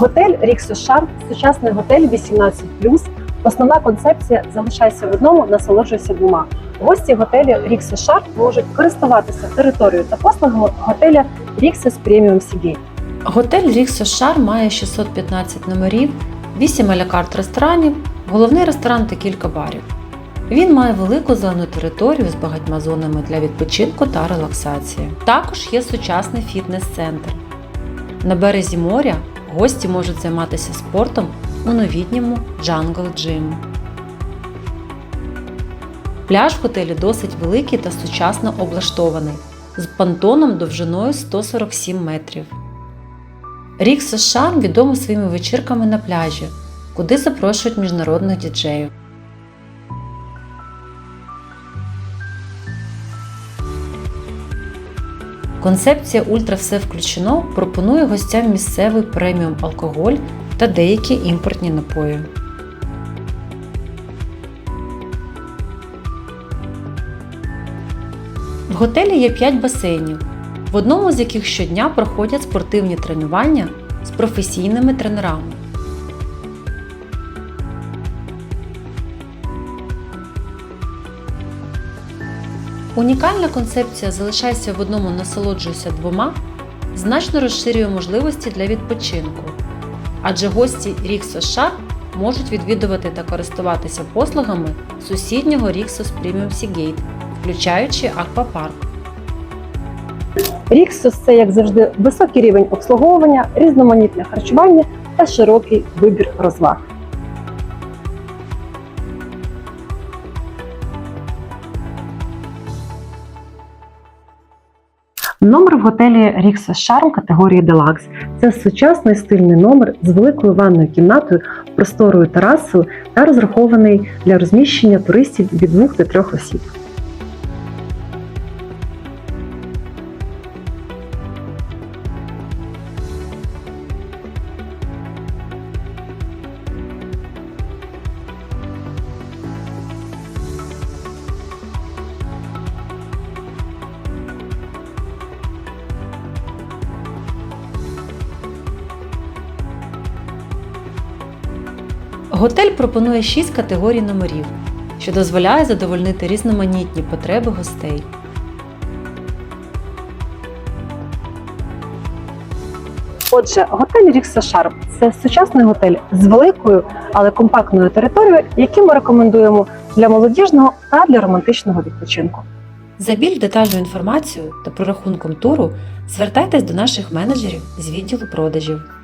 Готель Ріксо Шарм сучасний готель 18 Основна концепція залишайся в одному, насолоджуйся двома. Гості готелю Ріксо Шарм можуть користуватися територією та послугами готеля Ріксос Преміум Сігейт. Готель Ріксо Шар має 615 номерів, 8 алякарт ресторанів, головний ресторан та кілька барів. Він має велику зелену територію з багатьма зонами для відпочинку та релаксації. Також є сучасний фітнес-центр. На березі моря гості можуть займатися спортом у новітньому Jungle Gym. Пляж в готелі досить великий та сучасно облаштований, з понтоном довжиною 147 метрів. Рік США відомий своїми вечірками на пляжі, куди запрошують міжнародних діджеїв. Концепція Ультра все включено пропонує гостям місцевий преміум алкоголь та деякі імпортні напої. В готелі є 5 басейнів, в одному з яких щодня проходять спортивні тренування з професійними тренерами. Унікальна концепція Залишайся в одному, насолоджуйся двома значно розширює можливості для відпочинку, адже гості Ріксос Шар можуть відвідувати та користуватися послугами сусіднього Ріксос Premium Seagate, включаючи аквапарк. Ріксос це, як завжди, високий рівень обслуговування, різноманітне харчування та широкий вибір розваг. Номер в готелі Рікса Шарм категорії Делакс. Це сучасний стильний номер з великою ванною кімнатою, просторою терасою та розрахований для розміщення туристів від 2 до 3 осіб. Готель пропонує 6 категорій номерів, що дозволяє задовольнити різноманітні потреби гостей. Отже, готель Рікса Шарм це сучасний готель з великою, але компактною територією, який ми рекомендуємо для молодіжного та для романтичного відпочинку. За більш детальну інформацію та прорахунком туру звертайтесь до наших менеджерів з відділу продажів.